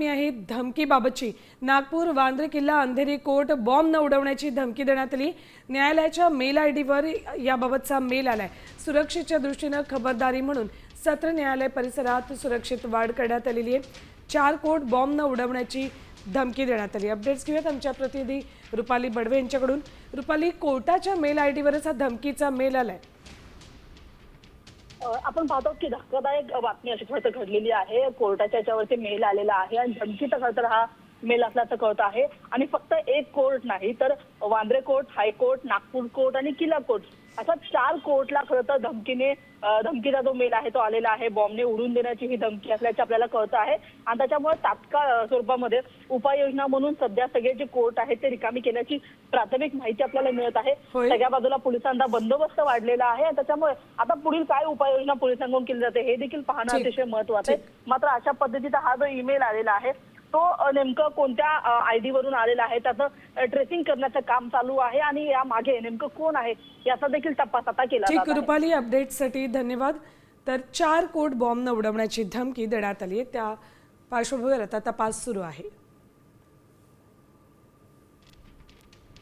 बातमी आहे धमकीबाबतची. नागपूर वांद्रे किल्ला अंधेरी कोर्ट बॉम्ब न उडवण्याची धमकी देण्यात आली. न्यायालयाच्या मेल आय डीवर याबाबतचा मेल आलाय. सुरक्षेच्या दृष्टीनं खबरदारी म्हणून सत्र न्यायालय परिसरात सुरक्षित वाढ करण्यात आलेली आहे. चार कोर्ट बॉम्ब न उडवण्याची धमकी देण्यात आली. अपडेट्स घेऊयात आमच्या प्रतिनिधी रुपाली बडवे यांच्याकडून. रुपाली कोर्टाच्या मेल आय डीवरच हा धमकीचा मेल आलाय. आपण पाहतो की धक्कादायक बातमी अशी खरं घडलेली आहे. कोर्टाच्या याच्यावरती मेल आलेला आहे. आणि धमकीचा खरं तर हा मेल असल्याचं कळत आहे. आणि फक्त एक कोर्ट नाही तर Vandre court high court Nagpur court आणि किल्ला कोर्ट. अशा चार कोर्टला खरं तर धमकीने धमकीचा जो मेल आहे तो आलेला आहे. बॉम्बने उडून देण्याची ही धमकी असल्याचे आपल्याला कळतं आहे. आणि त्याच्यामुळे तात्काळ स्वरूपामध्ये उपाययोजना म्हणून सध्या सगळे जे कोर्ट आहेत ते रिकामी केल्याची प्राथमिक माहिती आपल्याला मिळत आहे. सगळ्या बाजूला पोलिसांचा बंदोबस्त वाढलेला आहे. आणि त्याच्यामुळे आता पुढील काय उपाययोजना पोलिसांकडून केली जाते हे देखील पाहणं. अतिशय महत्वाचं आहे. मात्र अशा पद्धतीचा हा जो ईमेल आलेला आहे तो नेमकं कोणत्या आयडी वरून आलेला आहे त्याचं ट्रेसिंग करण्याचं काम चालू आहे आणि या मागे नेमकं कोण आहे याचा देखील तपास आता केला रुपाली अपडेटसाठी धन्यवाद. तर चार कोट बॉम्ब न उडवण्याची धमकी देण्यात आली आहे. त्या पार्श्वभूमीवर आता तपास सुरू आहे.